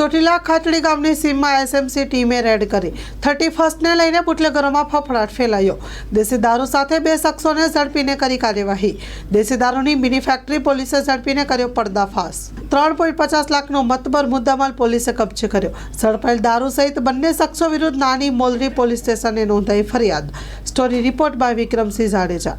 ચોટીલા ખાટડી ગામની સીમમાં એસએમસી ટીમે રેડ કરી. થર્ટી ફર્સ્ટને લઈને બુટલેગરોમાં ફફડાટ ફેલાયો. દેશી દારૂ સાથે બે શખ્સોને ઝડપીને કરી કાર્યવાહી. દેશી દારૂની મિની ફેક્ટરી પોલીસે ઝડપીને કર્યો પર્દાફાશ. ત્રણ પોઈન્ટ પચાસ લાખનો મતબર મુદ્દામાલ પોલીસે કબજે કર્યો. ઝડપાયેલ દારૂ સહિત બંને શખ્સો વિરુદ્ધ નાની મોલરી પોલીસ સ્ટેશને નોંધાઈ ફરિયાદ. Story report by Vikramsinh Jadeja.